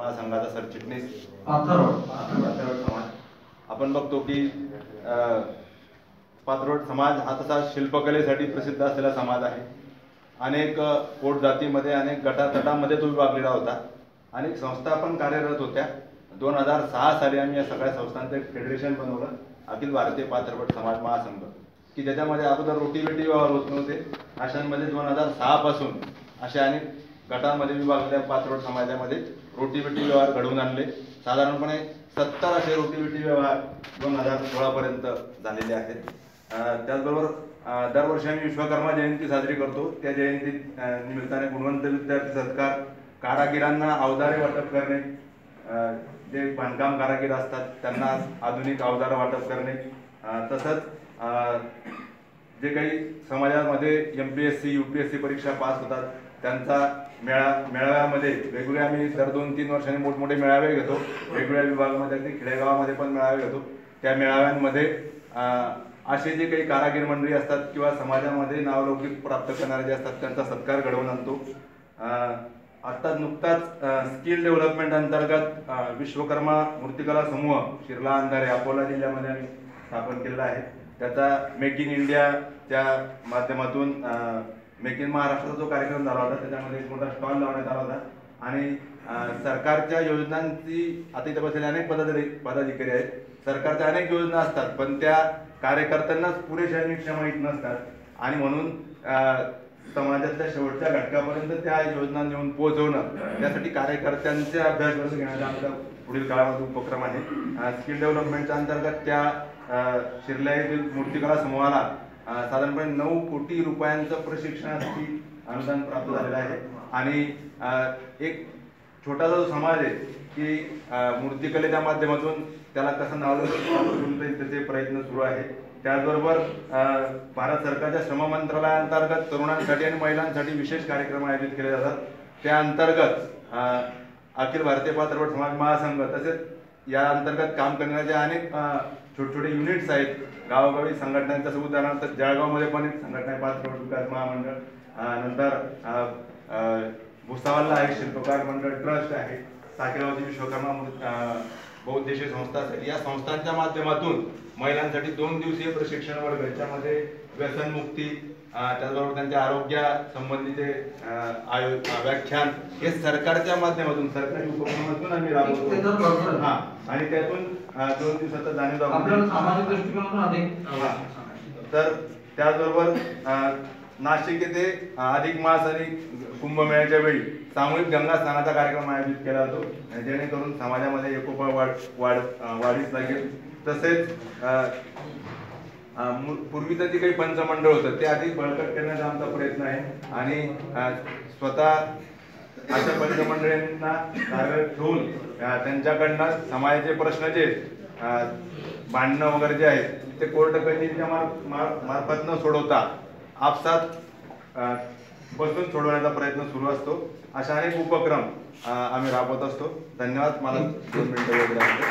महासंघाचा सरचिटणीस समाज. आपण बघतो की अ, पाथरवट समाज हा तसा शिल्पकलेसाठी प्रसिद्ध असलेला समाज आहे. अनेक पोट जातीमध्ये अनेक गटातटामध्ये तो विभागलेला होता. अनेक संस्था पण कार्यरत होत्या. दोन हजार सहा साली आम्ही या सगळ्या संस्थांचं एक फेडरेशन बनवलं अखिल भारतीय पाथरवट समाज महासंघ. की ज्याच्यामध्ये अगोदर रोटी बेटी व्यवहार होत नव्हते. अशांमध्ये दोन हजार सहा पासून अशा अनेक गटांमध्ये विभागल्या पाथरवट समाजामध्ये रोटीबिटी व्यवहार घडवून आणले. साधारणपणे सत्तर असे रोटीबिटी व्यवहार दोन हजार सोळापर्यंत झालेले आहेत. त्याचबरोबर दरवर्षी आम्ही विश्वकर्मा जयंती साजरी करतो. त्या जयंती निमित्ताने गुणवंत विद्यार्थी सत्कार कारागिरांना अवजारे वाटप करणे जे बांधकाम कारागीर असतात त्यांना आधुनिक अवजार वाटप करणे तसंच जे काही समाजामध्ये M P S C U P S C परीक्षा पास होतात त्यांचा मेळा मेळाव्यामध्ये वेगवेगळ्या आम्ही दर दोन तीन वर्षांनी मोठमोठे मेळावे घेतो. वेगवेगळ्या विभागामध्ये अगदी खेडेगावामध्ये पण मेळावे घेतो. त्या मेळाव्यांमध्ये असे जे काही कारागीर मंडळी असतात किंवा समाजामध्ये नावलौकिक प्राप्त करणारे जे असतात त्यांचा सत्कार घडवून आणतो. आत्ता नुकताच स्किल डेव्हलपमेंट अंतर्गत विश्वकर्मा मूर्तिकला समूह शिरला अंधारे अकोला जिल्ह्यामध्ये आम्ही स्थापन केलेला आहे. त्याचा मेक इन इंडियाच्या माध्यमातून मेक इन महाराष्ट्राचा जो कार्यक्रम झाला होता त्याच्यामध्ये एक मोठा स्टॉल लावण्यात आला होता. आणि सरकारच्या योजनांची आता इथे बसलेले अनेक पदाधिकारी पदाधिकारी आहेत. सरकारच्या अनेक योजना असतात पण त्या कार्यकर्त्यांनाच पुरेशा निक्षा माहीत नसतात. आणि म्हणून समाजातल्या शेवटच्या घटकापर्यंत त्या योजना नेऊन पोहोचवणं त्यासाठी कार्यकर्त्यांचे अभ्यास वर्ग घेण्याचा आमचा पुढील काळामध्ये उपक्रम आहे. स्किल डेव्हलपमेंटच्या अंतर्गत त्या अं, शिरल्या येथील मूर्तिकला समूहाला साधारणपणे नऊ कोटी रुपयांचं प्रशिक्षणासाठी अनुदान प्राप्त झालेलं आहे. आणि एक छोटासा जो समाज आहे की मूर्तिकलेच्या माध्यमातून त्याला कसं नावलं त्याचे प्रयत्न सुरू आहे. त्याचबरोबर भारत सरकारच्या श्रम मंत्रालयाअंतर्गत तरुणांसाठी आणि महिलांसाठी विशेष कार्यक्रम आयोजित केले जातात. त्या अंतर्गत अखिल भारतीय पात्रपट समाज महासंघ तसेच या अंतर्गत काम करण्याचे अनेक छोटे छोटे युनिट्स आहेत गावोगावी संघटनांचं जसं उदाहरणार्थ जळगावमध्ये पण एक संघटना आहे पात्रपट विकास महामंडळ. नंतर अं, आहे शिल्पकार मंडळ ट्रस्ट आहे साकेगावची विश्वकर्मा बहुउद्देशीय संस्था असेल या संस्थांच्या माध्यमातून महिलांसाठी दोन दिवसीय प्रशिक्षण वर्ग याच्यामध्ये व्यसनमुक्ती त्याचबरोबर त्यांच्या आरोग्या संबंधीचे आयो व्याख्यान हे सरकारच्या माध्यमातून सरकारी उपक्रमातून आम्ही राबवतो. हा आणि त्यातून दोन दिवसाचा जाणीव. तर त्याचबरोबर नाशिक येथे अधिक मास आणि कुंभमेळ्याच्या वेळी सामूहिक गंगा स्नानाचा कार्यक्रम आयोजित केला जातो. जेणेकरून समाजामध्ये एकोपा वाढ वाढ वाढीस लागेल. तसेच पूर्वीचं जे काही पंचमंडळ होतं ते अधिक बळकट करण्याचा आमचा प्रयत्न आहे. आणि स्वतः अशा पंचमंडळींना कार्यरत ठेवून त्यांच्याकडनं समाजाचे प्रश्न जे भांडणं वगैरे जे आहेत ते कोर्ट कचेरीच्या मार्फत न सोडवता आपसात बसून सोडवण्याचा प्रयत्न सुरू असतो. अशा अनेक उपक्रम आम्ही राबवत असतो. धन्यवाद. मला दोन मिनिटं वेळ दिल्याबद्दल.